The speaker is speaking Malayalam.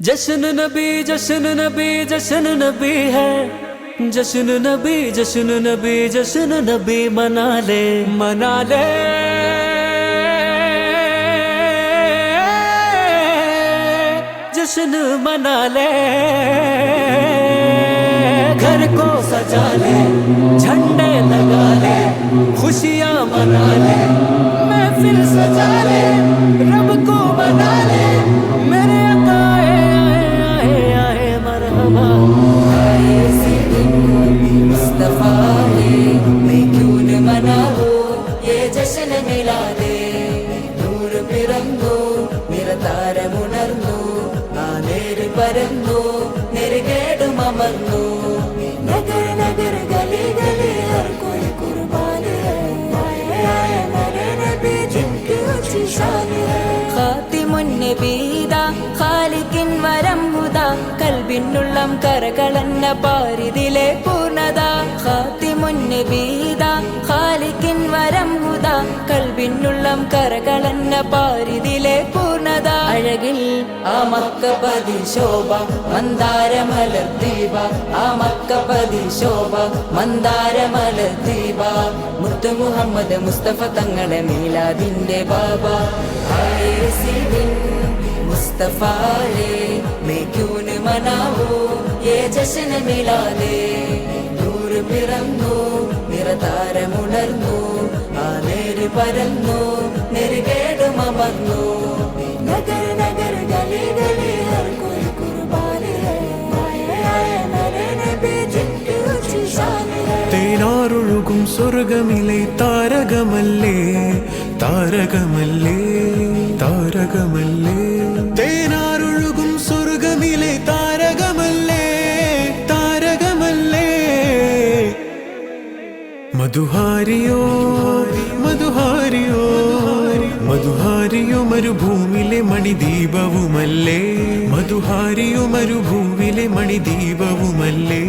जश्न नबी जश्न नबी जश्न नबी है। जश्न नबी जश्न नबी जश्न नबी मना ले मना ले। जश्न मना ले। घर को सजा ले, झंडे लगा ले, खुशियाँ मना ले मुस्तफा है मैं क्यों न मनावो ये जश्न मिला दे നൂർ പിറന്നു നിറതാരമുണർന്നു ആ നേര് പരന്നു നെരുകേടും അമർന്നു നഗർ കൽബിനുള്ളം കരകളന്ന പാരിതിലെ പൂർണത. ഖാത്തിമുൻ നബീദ ഖാലിക്കിൻ വരം ഹുദ കൽബിന്നുള്ളം കരകളന്ന പാരിതിലെ പൂർണത. അഴകിൽ ആ മക്കപതി ശോഭ മന്ദാരമലർ ദീപ. ആ മക്കപതി ശോഭ മന്ദാരമലർ ദീപ. മുത്തു മുഹമ്മദ് മുസ്തഫ തങ്ങളെ മീലാദിന്റെ ബാബ. മുസ്തഫാലേ സിദിൻ മനാവൂ ഏ ജശന മിലാതെ നൂറ് പിറന്നു നിറതാരമുണർന്നു ആ നേര് പരന്നു നെരുകേടും അമർന്നു. നഗര നഗര ഗലി ഗലി ഹർ കോയി കുർബാനി ഹൈ മായയായ നരേ നബി ജിൻകി ഉച്ചി ഷാൻ ഹൈ തേനാരൊഴുകും സ്വർഗമിലെ താരകമല്ലേ താരകമല്ലേ താരകമല്ലേ. മധുഹാരിയോ മധുഹാരിയോ മധുഹാരിയോ മരുഭൂമിലെ മണിദീപവുമല്ലേ? മധുഹാരിയോ മരുഭൂമിലെ മണിദീപവുമല്ലേ?